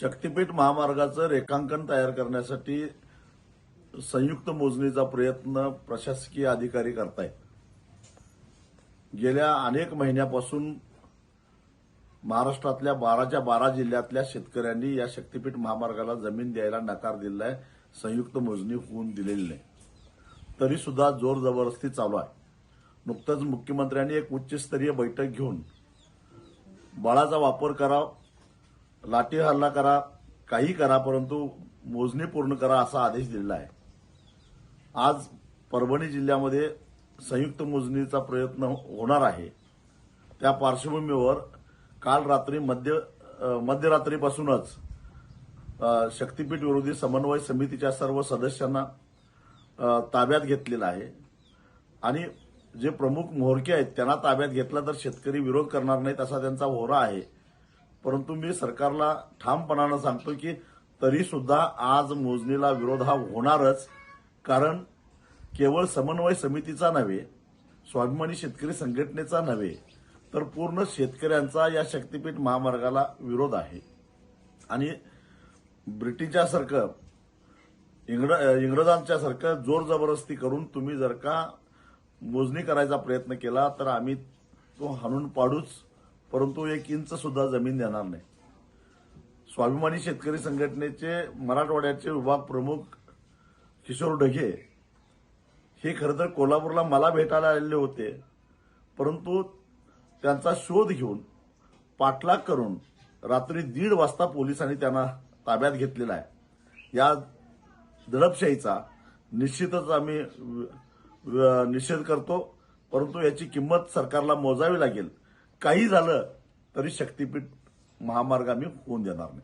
शक्तीपीठ महामार्गाचं रेखांकन तयार करण्यासाठी संयुक्त मोजणीचा प्रयत्न प्रशासकीय अधिकारी करतायत. गेल्या अनेक महिन्यापासून महाराष्ट्रातल्या बाराच्या बारा जिल्ह्यातल्या शेतकऱ्यांनी या शक्तीपीठ महामार्गाला जमीन द्यायला नकार दिलेला आहे संयुक्त मोजणी होऊन दिलेली नाही. तरी सुद्धा जोर जबरदस्ती चालू आहे. नुकतंच मुख्यमंत्र्यांनी एक उच्चस्तरीय बैठक घेऊन बळाचा वापर करा लाठी हल्ला करा काही करा परंतु मोजणी पूर्ण करा असा आदेश दिलेला आहे. आज परभणी जिल्ह्यामध्ये संयुक्त मोजणीचा प्रयत्न होणार आहे. त्या पार्श्वभूमीवर काल रात्री मध्य मध्यरात्रीपासूनच शक्तीपीठ विरोधी समन्वय समितीच्या सर्व सदस्यांना ताब्यात घेतलेला आहे. आणि जे प्रमुख मोहरके आहेत त्यांना ताब्यात घेतला तर शेतकरी विरोध करणार नाहीत असा त्यांचा होरा आहे. परंतु मी सरकारला ठामपणानं सांगतो की तरी सुद्धा आज मोजणीला विरोध हा होणारच. कारण केवळ समन्वय समितीचा नव्हे स्वाभिमानी शेतकरी संघटनेचा नव्हे तर पूर्ण शेतकऱ्यांचा या शक्तीपीठ महामार्गाला विरोध आहे. आणि ब्रिटिशासारखं इंग्र इंग्रजांच्यासारखं जोर जबरदस्ती करून तुम्ही जर का मोजणी करायचा प्रयत्न केला तर आम्ही तो हाणून पाडूच परंतु एक इंच सुद्धा जमीन देणार नाही. स्वाभिमानी शेतकरी संघटनेचे मराठवाड्याचे विभाग प्रमुख किशोर ढगे हे खरं तर कोल्हापूरला मला भेटायला आलेले होते. परंतु त्यांचा शोध घेऊन पाठलाग करून रात्री दीड वाजता पोलिसांनी त्यांना ताब्यात घेतलेला आहे. या दडपशाहीचा निश्चितच आम्ही निषेध करतो. परंतु याची किंमत सरकारला मोजावी लागेल. काही झालं तरी शक्तीपीठ महामार्ग आम्ही होऊन देणार नाही.